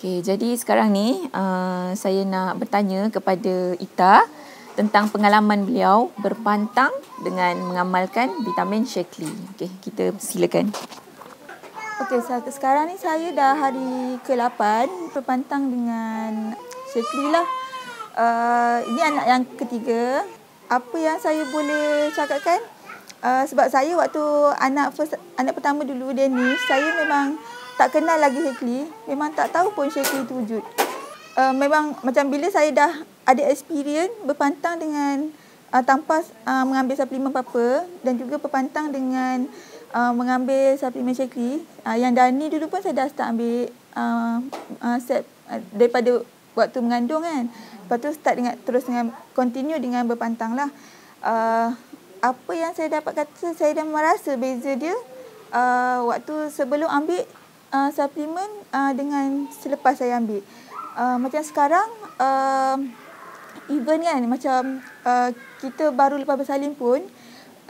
Okay, jadi sekarang ni uh, saya nak bertanya kepada Ita tentang pengalaman beliau berpantang dengan mengamalkan vitamin Shakely. Okay, kita silakan. Okey, sekarang ni saya dah hari ke-8 berpantang dengan Shakely lah. Uh, ini anak yang ketiga. Apa yang saya boleh cakapkan? Uh, sebab saya waktu anak first, anak pertama dulu Dennis, saya memang tak kenal lagi Shakely. Memang tak tahu pun Shakely itu wujud. Uh, memang macam bila saya dah ada experience berpantang dengan uh, tanpa uh, mengambil suplemen apa-apa dan juga berpantang dengan uh, mengambil suplemen Shakely. Uh, yang Dani dulu pun saya dah start ambil uh, uh, set uh, daripada waktu mengandung kan. Lepas tu start dengan terus dengan continue dengan berpantang lah. Uh, apa yang saya dapat kata saya dah merasa beza dia uh, waktu sebelum ambil uh, suplemen uh, dengan selepas saya ambil. Uh, macam sekarang, uh, even kan macam uh, kita baru lepas bersalin pun,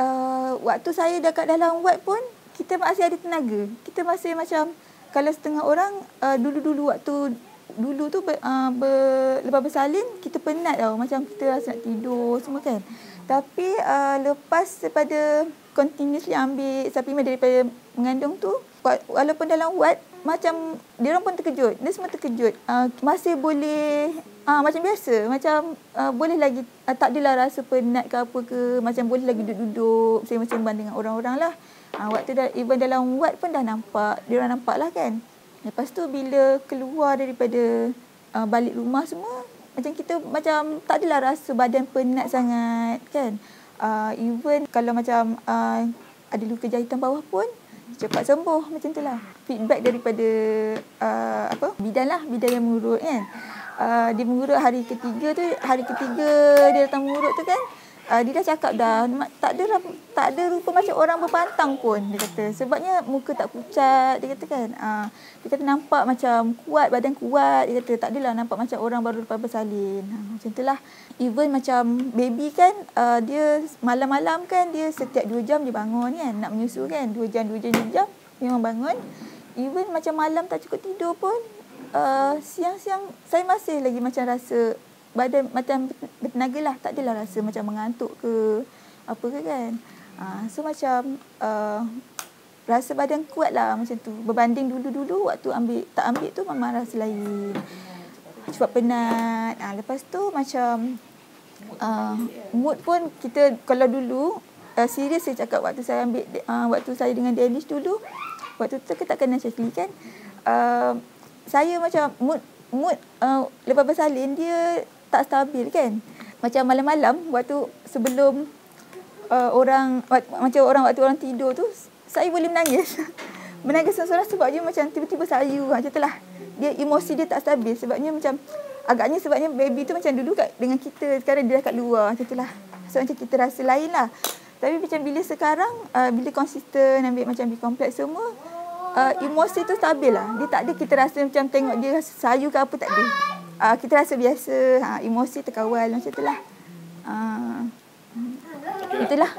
uh, waktu saya dekat dalam wad pun, kita masih ada tenaga. Kita masih macam, kalau setengah orang uh, dulu-dulu waktu dulu tu uh, ber, lepas bersalin, kita penat tau. Macam kita rasa nak tidur semua kan. Tapi uh, lepas daripada continuously ambil suplemen daripada mengandung tu, walaupun dalam wad macam dia orang pun terkejut. Dia semua terkejut. Uh, masih boleh uh, macam biasa. Macam uh, boleh lagi uh, tak adalah rasa penat ke apa ke. Macam boleh lagi duduk-duduk sembang-sembang dengan orang-orang lah. Uh, waktu dah even dalam wad pun dah nampak. Dia orang nampak lah kan. Lepas tu bila keluar daripada uh, balik rumah semua macam kita macam tak adalah rasa badan penat sangat kan? Uh, even kalau macam uh, ada luka jahitan bawah pun cepat sembuh. Macam itulah feedback daripada uh, apa? Bidan lah bidan yang mengurut kan? Uh, dia mengurut hari ketiga tu hari ketiga dia datang mengurut tu kan uh, dia dah cakap dah tak ada tak ada rupa macam orang berpantang pun dia kata. Sebabnya muka tak pucat dia kata kan. Uh, dia kata nampak macam kuat badan kuat dia kata. Tak adalah nampak macam orang baru lepas bersalin. Uh, macam itulah even macam baby kan uh, dia malam-malam kan dia setiap 2 jam dia bangun kan nak menyusu kan. 2 jam 2 jam 2 jam memang bangun. Even macam malam tak cukup tidur pun uh, siang-siang saya masih lagi macam rasa badan macam bertenaga lah tak adalah rasa macam mengantuk ke apa ke kan. Uh, so macam uh, rasa badan kuat lah macam tu. Berbanding dulu-dulu waktu ambil tak ambil tu memang rasa lain. Cepat penat. Uh, lepas tu macam uh, mood pun kita kalau dulu uh, serius saya cakap waktu saya ambil uh, waktu saya dengan Danish dulu waktu tu kita tak kenal Shakli kan. Uh, saya macam mood mood uh, lepas bersalin dia tak stabil kan? Macam malam-malam waktu sebelum uh, orang macam orang waktu orang tidur tu saya boleh menangis. Menangis seorang-seorang sebabnya macam tiba-tiba sayu. Macam itulah dia emosi dia tak stabil. Sebabnya macam agaknya sebabnya baby tu macam dulu kat dengan kita sekarang dia dah kat luar. Macam itulah so macam kita rasa lain lah. Tapi macam bila sekarang uh, bila konsisten ambil macam di kompleks semua uh, emosi tu stabil lah. Dia tak ada kita rasa macam tengok dia sayu ke apa tak ada uh, kita rasa biasa. Uh, emosi terkawal macam itulah. Uh, itulah